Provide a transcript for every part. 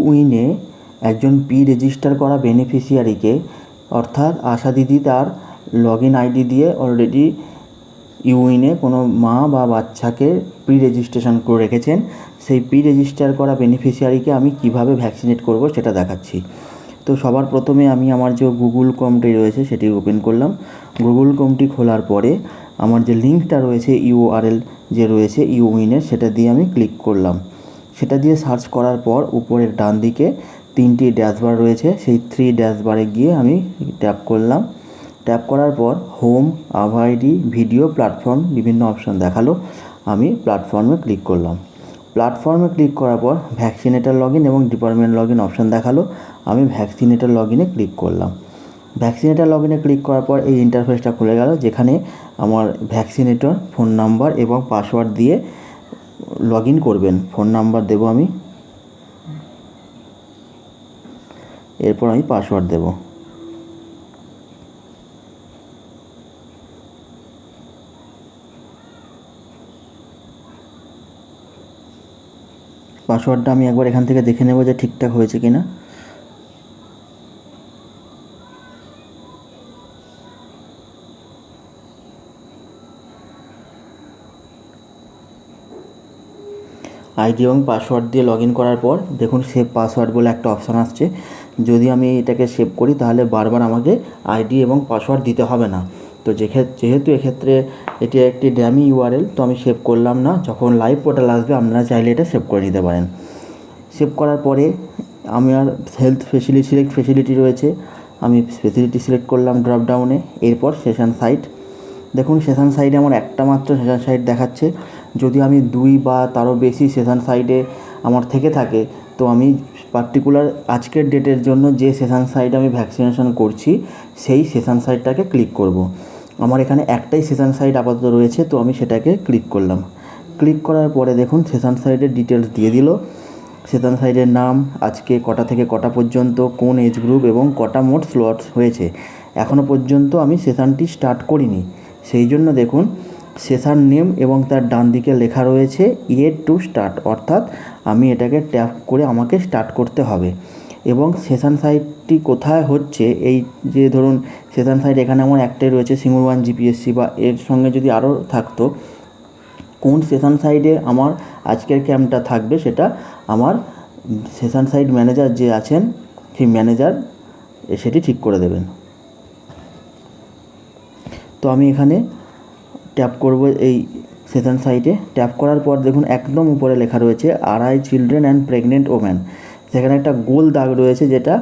উইনে একজন P register করা বেনিফিশিয়ারিকে, অর্থাৎ আশা দিদি তার লগ ইন আইডি দিয়ে অলরেডি ইউইনে কোনো মা বা বাচ্চাকে প্রি রেজিস্ট্রেশন করে রেখেছেন। সেই প্রি রেজিস্টার করা বেনিফিশিয়ারিকে আমি কীভাবে ভ্যাকসিনেট করব সেটা দেখাচ্ছি। তো সবার প্রথমে আমি আমার যে গুগল কমটি রয়েছে সেটি ওপেন করলাম। গুগল কমটি খোলার পরে আমার যে লিঙ্কটা রয়েছে ইউআরএল যে রয়েছে ইউইনের সেটা দিয়ে আমি ক্লিক করলাম। সেটা দিয়ে সার্চ করার পর উপরের ডান দিকে তিনটি ড্যাশবার রয়েছে, সেই থ্রি ড্যাশবারে গিয়ে আমি ট্যাপ করলাম। ট্যাপ করার পর হোম আভাইডি ভিডিও প্ল্যাটফর্ম বিভিন্ন অপশন দেখাল। আমি প্ল্যাটফর্মে ক্লিক করলাম। প্ল্যাটফর্মে ক্লিক করার পর ভ্যাকসিনেটার লগ এবং ডিপার্টমেন্ট লগ অপশান দেখাল। আমি ভ্যাকসিনেটার লগ ক্লিক করলাম। ভ্যাকসিনেটার লগ ক্লিক করার পর এই ইন্টারফেসটা খুলে গেল, যেখানে আমার ভ্যাকসিনেটর ফোন নাম্বার এবং পাসওয়ার্ড দিয়ে লগ ইন করবেন ফোন নাম্বার দেবো আমি। এরপর আমি পাসওয়ার্ড দেবো। পাসওয়ার্ডটা আমি একবার এখান থেকে দেখে নেব যে ঠিকঠাক হয়েছে কি না আইডি এবং পাসওয়ার্ড দিয়ে লগ ইন করার পর দেখুন সেভ পাসওয়ার্ড বলে একটা অপশান আসছে। যদি আমি এটাকে সেভ করি তাহলে বারবার আমাকে আইডি এবং পাসওয়ার্ড দিতে হবে না। তো যেহেতু এক্ষেত্রে এটি একটি ড্যামি ইউআরএল, তো আমি সেভ করলাম না। যখন লাইভ পোর্টাল আসবে আপনারা চাইলে এটা সেভ করে নিতে পারেন। সেভ করার পরে আমার হেলথ ফেসিলিটি সিলেক্ট ফেসিলিটি রয়েছে। আমি ফেসিলিটি সিলেক্ট করলাম ড্রপডাউনে এরপর সেশন সাইট। দেখুন সেশন সাইডে আমার একটা মাত্র সেশন সাইট দেখাচ্ছে। যদি আমি দুই বা তারও বেশি সেশন সাইডে আমার থেকে থাকে, তো আমি পার্টিকুলার আজকের ডেটের জন্য যে সেশন সাইট আমি ভ্যাকসিনেশন করছি, সেই সেশন সাইটটাকে ক্লিক করব। আমার এখানে একটাই সেশন সাইট আপাতত রয়েছে, তো আমি সেটাকে ক্লিক করলাম। ক্লিক করার পরে দেখুন সেশন সাইটের ডিটেলস দিয়ে দিল। সেশন সাইটের নাম, আজকে কটা থেকে কটা পর্যন্ত, কোন এজ গ্রুপ এবং কটা মোট স্লট হয়েছে। এখনও পর্যন্ত আমি সেশনটি স্টার্ট করিনি। সেই জন্য দেখুন সেশন নেম এবং তার ডান দিকে লেখা রয়েছে ইয়ের টু স্টার্ট, অর্থাৎ আমি এটাকে ট্যাপ করে আমাকে স্টার্ট করতে হবে। এবং সেশন সাইটটি কোথায় হচ্ছে? এই যে ধরুন সেশন সাইট এখানে আমার একটাই রয়েছে, সিঙ্গুর ওয়ান জিপিএসসি বা এর সঙ্গে যদি আরও থাকতো, কোন সেশন সাইডে আমার আজকের ক্যাম্পটা থাকবে সেটা আমার সেশন সাইড ম্যানেজার যে আছেন, সেই ম্যানেজার সেটি ঠিক করে দেবেন। তো আমি এখানে ট্যাপ করব এই সেশন সাইটে ট্যাপ করার পর দেখুন একদম উপরে লেখা রয়েছে আড়াই চিলড্রেন অ্যান্ড প্রেগনেন্ট ওম্যান সেখানে একটা গোল দাগ রয়েছে যেটা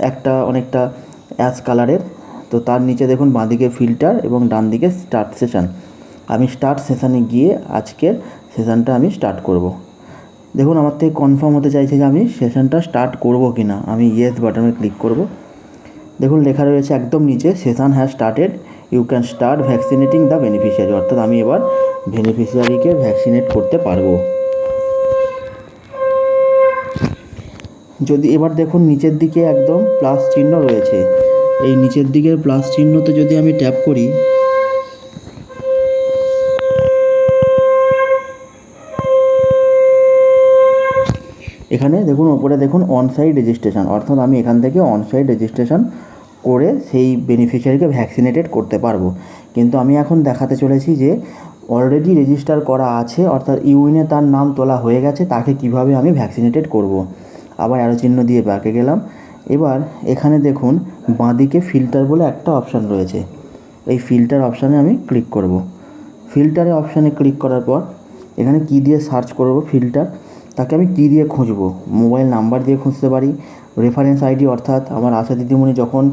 একটা অনেকটা অ্যাশ কালারের তো তার নিচে দেখুন বাঁদিকে ফিল্টার এবং ডান দিকে স্টার্ট সেশন আমি স্টার্ট সেশানে গিয়ে আজকের সেশানটা আমি স্টার্ট করব। দেখুন আমার থেকে কনফার্ম হতে চাইছে যে আমি সেশনটা স্টার্ট করব কি না আমি ইয়েস বাটনে ক্লিক করব। দেখুন লেখা রয়েছে একদম নিচে session has started you can start vaccinating the beneficiary অর্থাৎ আমি এবার বেনিফিশিয়ারিকে ভ্যাকসিনেট করতে পারব। যদি এবার দেখুন নিচের দিকে একদম প্লাস চিহ্ন রয়েছে। এই নিচের দিকের প্লাস চিহ্নতে যদি আমি ট্যাপ করি, এখানে দেখুন, ওপরে দেখুন অনসাইট রেজিস্ট্রেশন অর্থাৎ আমি এখান থেকে অনসাইট রেজিস্ট্রেশন করে সেই বেনিফিশিয়ারিকে ভ্যাকসিনেটেড করতে পারব। কিন্তু আমি এখন দেখাতে চলেছি যে অলরেডি রেজিস্টার করা আছে, অর্থাৎ ইউইনে তার নাম তোলা হয়ে গেছে, তাকে কীভাবে আমি ভ্যাকসিনেটেড করব। আবার অ্যারো চিহ্ন দিয়ে ব্যাকে গেলাম। এবার এখানে দেখুন, বাঁদিকে ফিল্টার বলে একটা অপশান রয়েছে। এই ফিল্টার অপশানে আমি ক্লিক করব। ফিল্টারে অপশানে ক্লিক করার পর, এখানে কি দিয়ে সার্চ করব ফিল্টার তাকে আমি কী দিয়ে খুঁজবো? মোবাইল নাম্বার দিয়ে খুঁজতে পারি রেফারেন্স আইডি অর্থাৎ আমার আশা দিদিমণি যখন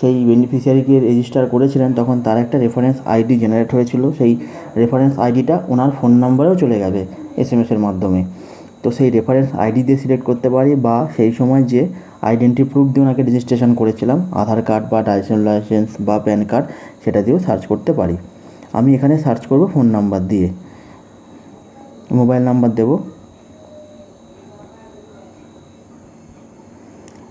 সেই বেনিফিশিয়ারিকে রেজিস্টার করেছিলেন, তখন তার একটা রেফারেন্স আইডি জেনারেট হয়েছিল। সেই রেফারেন্স আইডিটা ওনার ফোন নাম্বারেও চলে যাবে এস এম এসের মাধ্যমে। তো সেই রেফারেন্স আইডি দিয়ে সিলেক্ট করতে পারি বা সেই সময় যে আইডেন্টি প্রুফ দিয়ে ওনাকে রেজিস্ট্রেশন করেছিলাম, আধার কার্ড বা ড্রাইভিং লাইসেন্স বা প্যান কার্ড সেটা দিয়েও সার্চ করতে পারি। আমি এখানে সার্চ করব ফোন নাম্বার দিয়ে। মোবাইল নাম্বার দেবো।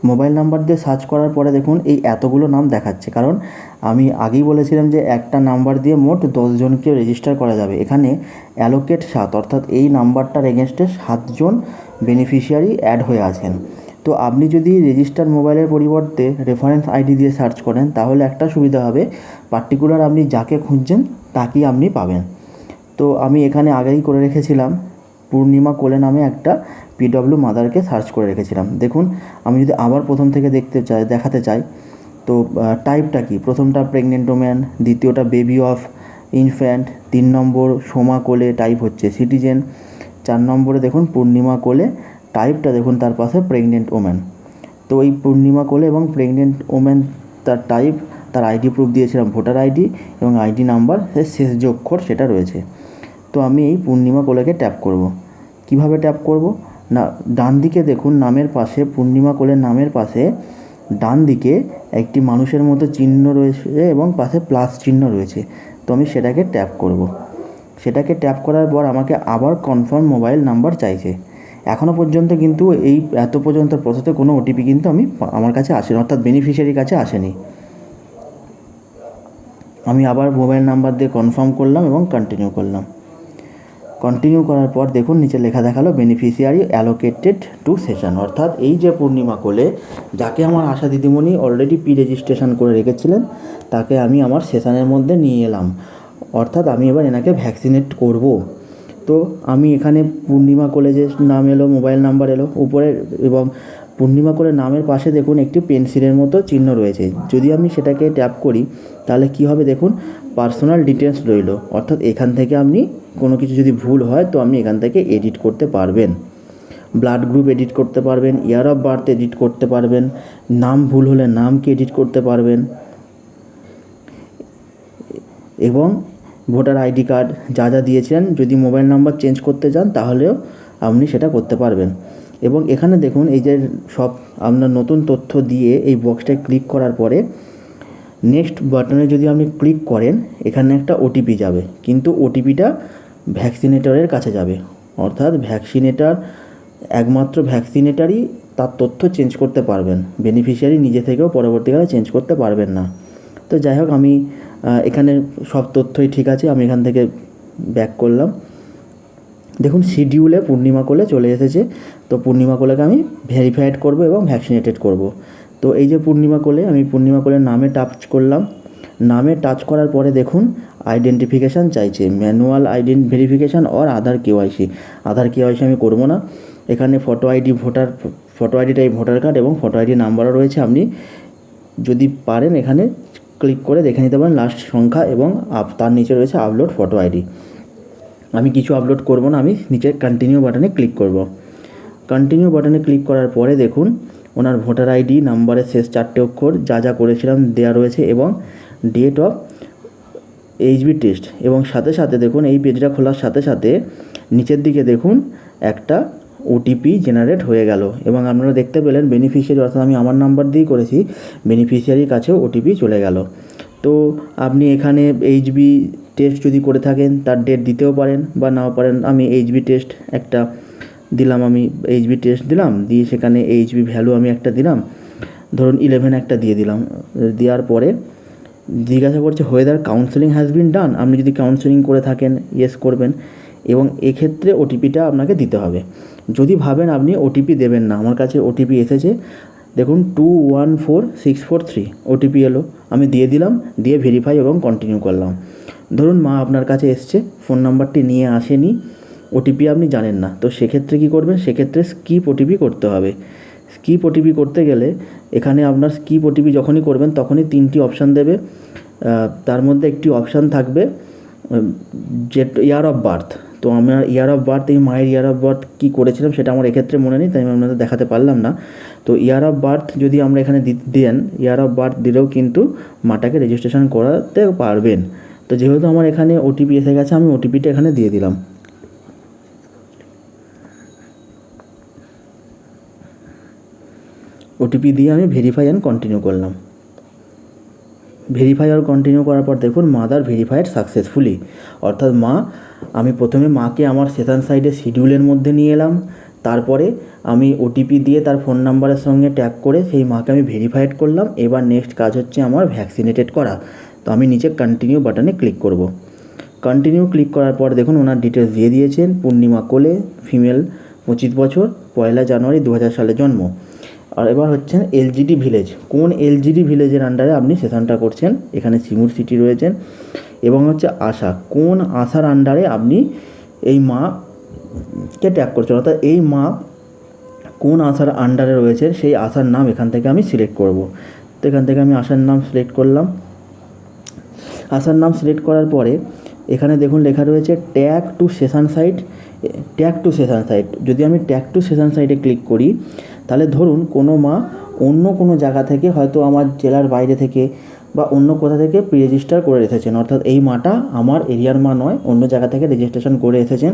মোবাইল নাম্বার দিয়ে সার্চ করার পরে দেখুন এই এতগুলো নাম দেখাচ্ছে। কারণ আমি আগেই বলেছিলাম যে একটা নাম্বার দিয়ে মোট দশজনকে রেজিস্টার করা যাবে। এখানে অ্যালোকেট সাত, অর্থাৎ এই নাম্বারটার এগেনস্টে সাতজন বেনিফিশিয়ারি অ্যাড হয়ে আছেন। তো আপনি যদি রেজিস্টার মোবাইলের পরিবর্তে রেফারেন্স আইডি দিয়ে সার্চ করেন, তাহলে একটা সুবিধা হবে। পার্টিকুলার আপনি যাকে খুঁজছেন, তাকেই আপনি পাবেন। তো আমি এখানে আগেই করে রেখেছিলাম। পূর্ণিমা কোলে নামে একটা পিডব্লিউ মাদারকে সার্চ করে রেখেছিলাম। দেখুন, আমি যদি আবার প্রথম থেকে দেখতে চাই, দেখাতে চাই, তো টাইপটা কি? প্রথমটা প্রেগনেন্ট ওম্যান দ্বিতীয়টা বেবি অফ ইনফ্যান্ট তিন নম্বর সোমা কোলে টাইপ হচ্ছে সিটিজেন চার নম্বরে দেখুন পূর্ণিমা কোলে টাইপটা দেখুন তার পাশে প্রেগনেন্ট ওম্যান তো এই পূর্ণিমা কোলে এবং প্রেগনেন্ট ওম্যান তার টাইপ তার আইডি প্রুফ দিয়েছিলাম, ভোটার আইডি এবং আইডি নাম্বার শেষ যে অক্ষর সেটা রয়েছে। তো আমি এই পূর্ণিমা কোলেকে ট্যাপ করব। কীভাবে ট্যাপ করব? না, ডান দিকে দেখুন, নামের পাশে, পূর্ণিমা কোলের নামের পাশে, ডান দিকে একটি মানুষের মতো চিহ্ন রয়েছে এবং পাশে প্লাস চিহ্ন রয়েছে। তো আমি সেটাকে ট্যাপ করব। সেটাকে ট্যাপ করার পর আমাকে আবার কনফার্ম মোবাইল নাম্বার চাইছে। এখনও পর্যন্ত কিন্তু এই, এত পর্যন্ত প্রসেসে কোনো ওটিপি কিন্তু আমি আমার কাছে আসেনি, অর্থাৎ বেনিফিশিয়ারির কাছে আসেনি। আমি আবার মোবাইল নাম্বার দিয়ে কনফার্ম করলাম এবং কন্টিনিউ করলাম। কন্টিনিউ করার পর দেখুন নিচে লেখা দেখাল বেনিফিশিয়ারি অ্যালোকেটেড টু সেশন অর্থাৎ এই যে পূর্ণিমা কোলে, যাকে আমার আশা দিদিমণি অলরেডি প্রি রেজিস্ট্রেশন করে রেখেছিলেন, তাকে আমি আমার সেশনের মধ্যে নিয়ে এলাম। অর্থাৎ আমি এবার এনাকে ভ্যাকসিনেট করব। তো আমি এখানে পূর্ণিমা কলেজের নাম এলো মোবাইল নাম্বার এলো, উপরে এবং পূর্ণিমা করে নামের পাশে দেখুন একটি পেন্সিলের মতো চিহ্ন রয়েছে। যদি আমি সেটাকে ট্যাপ করি, তাহলে কি হবে দেখুন? পার্সোনাল ডিটেলস রইল। অর্থাৎ এখান থেকে আপনি কোনো কিছু যদি ভুল হয়, তো আপনি এখান থেকে এডিট করতে পারবেন। ব্লাড গ্রুপ এডিট করতে পারবেন ইয়ার অফ বার্থ এডিট করতে পারবেন, নাম ভুল হলে নামকে এডিট করতে পারবেন। এবং ভোটার আইডি কার্ড যা যা দিয়েছেন যদি মোবাইল নাম্বার চেঞ্জ করতে চান, তাহলেও আপনি সেটা করতে পারবেন। এবং এখানে দেখুন এই যে সব আপনার নতুন তথ্য দিয়ে এই বক্সটায় ক্লিক করার পরে নেক্সট বাটনে যদি আপনি ক্লিক করেন, এখানে একটা ওটিপি যাবে। কিন্তু ওটিপিটা ভ্যাকসিনেটরের কাছে যাবে। অর্থাৎ ভ্যাকসিনেটার একমাত্র ভ্যাকসিনেটারই তার তথ্য চেঞ্জ করতে পারবেন। বেনিফিশিয়ারি নিজে থেকেও পরবর্তীকালে চেঞ্জ করতে পারবেন না। তো যাই হোক, আমি এখানে সব তথ্যই ঠিক আছে, আমি এখান থেকে ব্যাক করলাম। দেখুন শিডিউলে পূর্ণিমা কোলে চলে এসেছে। তো পূর্ণিমা কোলেকে আমি ভেরিফাইড করব এবং ভ্যাকসিনেটেড করব। তো এই যে পূর্ণিমা কোলে, আমি পূর্ণিমা কোলের নামে টাচ করলাম। নামে টাচ করার পরে দেখুন আইডেন্টিফিকেশান চাইছে। Manual ident verification or Aadhaar KYC Aadhaar KYC আমি করব না। এখানে ফটো আইডি ভোটার ফটো আইডিটাই ভোটার কার্ড এবং ফটো আইডি নাম্বারও রয়েছে। আপনি যদি পারেন এখানে ক্লিক করে দেখে নিতে পারেন লাস্ট সংখ্যা এবং আপ- তার নিচে রয়েছে আপলোড ফটো আইডি আমি কিছু আপলোড করব না, আমি নিচে কন্টিনিউ বাটনে ক্লিক করব। কন্টিনিউ বাটনে ক্লিক করার পরে দেখুন, ওনার ভোটার আইডি নাম্বারের শেষ চারটে অক্ষর, যা যা করেছিলাম দেওয়া রয়েছে এবং ডেট অফ এইচবি টেস্ট এবং সাথে সাথে দেখুন, এই পেজটা খোলার সাথে সাথে নিচের দিকে দেখুন, একটা ওটিপি জেনারেট হয়ে গেল এবং আপনারা দেখতে পেলেন বেনিফিশিয়ারি অর্থাৎ আমি আমার নাম্বার দিয়েই করেছি বেনিফিশিয়ারির কাছেও ওটিপি চলে গেল। তো আপনি এখানে এইচবি টেস্ট যদি করে থাকেন, তার ডেট দিতেও পারেন বা নাও পারেন, আমি এইচবি টেস্ট একটা দিলাম, আমি এইচবি টেস্ট দিলাম, দিয়ে সেখানে এইচবি ভ্যালু আমি একটা দিলাম। ধরুন ইলেভেন একটা দিয়ে দিলাম, দেওয়ার পরে জিজ্ঞাসা করছে whether counselling has been done আপনি যদি কাউন্সেলিং করে থাকেন ইয়েস করবেন, এবং এক্ষেত্রে ওটিপিটা আপনাকে দিতে হবে। যদি ভাবেন আপনি ওটিপি দেবেন না, আমার কাছে ওটিপি এসেছে, দেখুন two one four six four three OTP এলো, আমি দিয়ে দিলাম, দিয়ে ভেরিফাই এবং কন্টিনিউ করলাম। ধরুন মা আপনার কাছে এসছে ফোন নাম্বারটি নিয়ে আসেনি ওটিপি আপনি জানেন না। তো সেক্ষেত্রে কী করবেন? সেক্ষেত্রে স্কিপ ওটিপি করতে হবে। স্কিপ ওটিপি করতে গেলে এখানে আপনার স্কিপ ওটিপি যখনই করবেন, তখনই তিনটি অপশান দেবে। তার মধ্যে একটি অপশান থাকবে যে ইয়ার অফ বার্থ তো আমার ইয়ার অফ বার্থ এই মায়ের ইয়ার অফ বার্থ কী করেছিলাম সেটা আমার এক্ষেত্রে মনে নেই, তাই আমি আপনাদের দেখাতে পারলাম না। তো ইয়ার অফ বার্থ যদি আমরা এখানে দেন ইয়ার অফ বার্থ দিলেও কিন্তু মাটাকে রেজিস্ট্রেশন করাতে পারবেন। তো যেহেতু আমার এখানে ওটিপি এসে গেছে, আমি ওটিপিটা এখানে দিয়ে দিলাম। ওটিপি দিয়ে আমি ভেরিফাই অ্যান্ড কন্টিনিউ করলাম। ভেরিফাই আর কন্টিনিউ করার পর দেখুন মাদার ভেরিফাইড সাকসেসফুলি অর্থাৎ মা, আমি প্রথমে মাকে আমার সেশন সাইডে শিডিউলের মধ্যে নিয়ে এলাম। তারপরে আমি ওটিপি দিয়ে তার ফোন নাম্বারের সঙ্গে ট্যাগ করে সেই মাকে আমি ভেরিফাইড করলাম। এবার নেক্সট কাজ হচ্ছে আমার ভ্যাকসিনেটেড করা। তো আমি নিচে কন্টিনিউ বাটনে ক্লিক করব। কন্টিনিউ ক্লিক করার পর দেখুন ওনার ডিটেলস দিয়ে দিয়েছেন, পূর্ণিমা কোলে ফিমেল পঁচিশ বছর, পয়লা জানুয়ারি দু হাজার সালে জন্ম। আর এবার হচ্ছেন এলজিডি ভিলেজ কোন এলজিডি ভিলেজের আন্ডারে আপনি সেশনটা করছেন? এখানে সিঙ্গুর সিটি রয়েছেন। এবং হচ্ছে আশা। কোন আশার আন্ডারে আপনি এই মা কে ট্যাগ করছেন? অর্থাৎ এই মা কোন আশার আন্ডারে রয়েছে, সেই আশার নাম এখান থেকে আমি সিলেক্ট করব। তো এখান থেকে আমি আশার নাম সিলেক্ট করলাম। আশার নাম সিলেক্ট করার পরে এখানে দেখুন লেখা রয়েছে tag to session site tag to session site যদি আমি ট্যাগ টু সেশন সাইটে ক্লিক করি, তাহলে ধরুন কোনো মা অন্য কোনো জায়গা থেকে হয়তো আমার জেলার বাইরে থেকে বা অন্য কোথা থেকে প্রি রেজিস্টার করে রেখেছেন। অর্থাৎ এই মাটা আমার এরিয়ার মা নয়, অন্য জায়গা থেকে রেজিস্ট্রেশন করে এসেছেন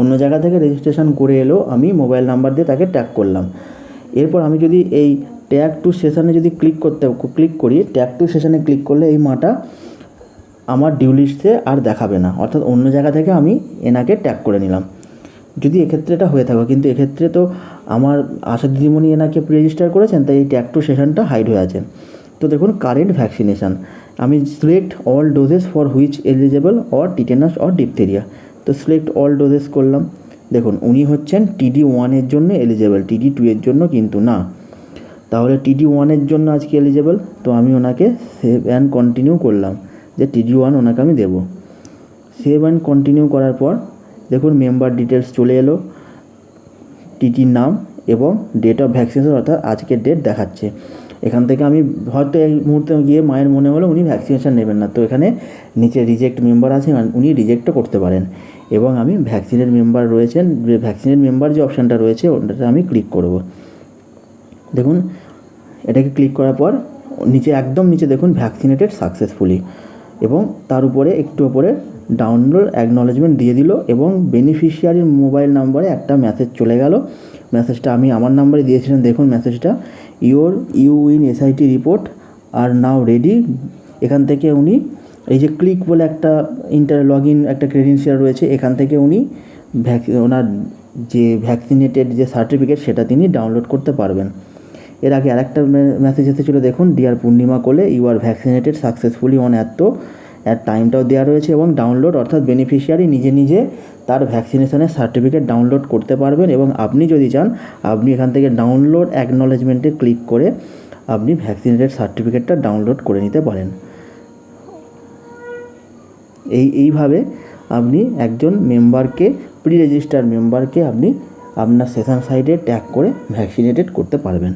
অন্য জায়গা থেকে রেজিস্ট্রেশন করে এলো, আমি মোবাইল নাম্বার দিয়ে তাকে ট্যাগ করলাম। এরপর আমি যদি এই ট্যাগ টু সেশনে যদি ক্লিক করতে ক্লিক করি ট্যাগ টু সেশনে ক্লিক করলে এই মাটা আমার ডিউ লিস্টে আর দেখাবে না। অর্থাৎ অন্য জায়গা থেকে আমি এনাকে ট্যাগ করে নিলাম। যদি এক্ষেত্রে এটা হয়ে থাকে, কিন্তু এক্ষেত্রে তো আমার আশা দিদিমণি এনাকে রেজিস্টার করেছেন, তাই এই ট্যাগ টু সেশনটা হাইড হয়ে আছেন তো দেখুন কারেন্ট ভ্যাকসিনেশান আমি select all doses for which eligible or tetanus or diphtheria তো সিলেক্ট অল ডোজেস করলাম। দেখুন, উনি হচ্ছেন টিডি ওয়ানের জন্য এলিজেবল টিডি টু এর জন্য কিন্তু না। তাহলে টিডি ওয়ানের জন্য আজকে এলিজেবল তো আমি ওনাকে সেভ অ্যান্ড কন্টিনিউ করলাম। যে টিডি ওয়ান ওনাকে আমি দেবো। সেভ অ্যান্ড কন্টিনিউ করার পর দেখুন মেম্বার ডিটেলস চলে এলো টিটির নাম এবং ডেট অফ ভ্যাকসিনেশন অর্থাৎ আজকের ডেট দেখাচ্ছে। এখান থেকে আমি হয়তো এই মুহূর্তে গিয়ে মায়ের মনে হলো উনি ভ্যাকসিনেশন নেবেন না। তো এখানে নিচে রিজেক্ট মেম্বার আছে উনি রিজেক্টও করতে পারেন। এবং আমি ভ্যাকসিনের মেম্বার রয়েছেন ভ্যাকসিনের মেম্বার যে অপশানটা রয়েছে ওটাতে আমি ক্লিক করব। দেখুন, এটাকে ক্লিক করার পর নিচে একদম নিচে দেখুন ভ্যাকসিনেটেড সাকসেসফুলি এবং তার উপরে একটু উপরে ডাউনলোড অ্যাকনলেজমেন্ট দিয়ে দিল এবং বেনিফিশিয়ারির মোবাইল নাম্বারে একটা মেসেজ চলে গেল। মেসেজটা আমি আমার নাম্বারে দিয়েছিলাম, দেখুন মেসেজটা your U win SIT report are now ready এখান থেকে উনি, এই যে ক্লিক বলে একটা ইন্টার লগ ইন একটা ক্রেডেন্সিয়াল রয়েছে, এখান থেকে উনি ভ্যাক ওনার যে ভ্যাকসিনেটেড যে সার্টিফিকেট সেটা তিনি ডাউনলোড করতে পারবেন। এর আগে আরেকটা মেসেজ এসেছিল, দেখুন dear Purnima Kole you are vaccinated successfully on এত এর টাইমটাও দেওয়া রয়েছে এবং ডাউনলোড অর্থাৎ বেনিফিশিয়ারি নিজে নিজে তার ভ্যাকসিনেশনের সার্টিফিকেট ডাউনলোড করতে পারবেন এবং আপনি যদি চান, আপনি এখান থেকে ডাউনলোড অ্যাকনলেজমেন্টে ক্লিক করে আপনি ভ্যাকসিনেটেড সার্টিফিকেটটা ডাউনলোড করে নিতে পারেন। এই, এইভাবে আপনি একজন মেম্বারকে প্রি রেজিস্টার মেম্বারকে আপনি আপনার সেশন সাইডে ট্যাগ করে ভ্যাকসিনেটেড করতে পারবেন।